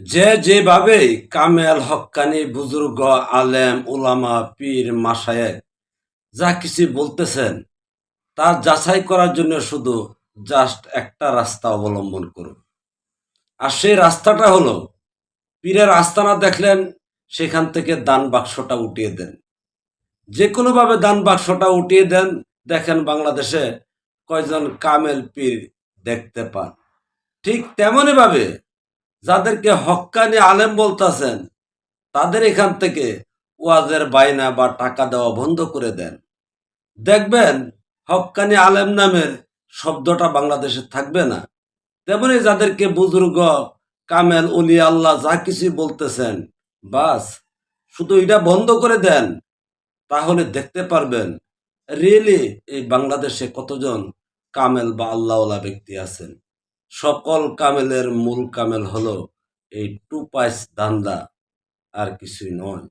যে যেভাবে কামেল হক্কানি বুজুর্গ, আলেম, উলামা, পীর মাসায়েক যা কিছু বলতেছেন, তা যাচাই করার জন্য শুধু জাস্ট একটা রাস্তা অবলম্বন করুন। আর সেই রাস্তাটা হলো, পীরের আস্তানা দেখলেন, সেখান থেকে দান বাক্সটা উঠিয়ে দেন। যে কোনোভাবে দান বাক্সটা উঠিয়ে দেন, দেখেন বাংলাদেশে কয়জন কামেল পীর দেখতে পান। ঠিক তেমনই ভাবে যাদেরকে হক্কানি আলেম বলতেছেন, তাদের এখান থেকে ওয়াজের বাইনা বা টাকা দেওয়া বন্ধ করে দেন। দেখবেন, হক্কানি আলেম নামের শব্দটা বাংলাদেশে থাকবে না। তেমনি যাদেরকে বুজুর্গ, কামেল উলি আল্লাহ যা কিছু বলতেছেন, বাস, শুধু এটা বন্ধ করে দেন, তাহলে দেখতে পারবেন রিয়েলি এই বাংলাদেশে কতজন কামেল বা আল্লাহওয়ালা ব্যক্তি আছেন। সকল কামেলের মূল কামেল হলো এই টু পাইস ধান্দা আর কিছুই নয়।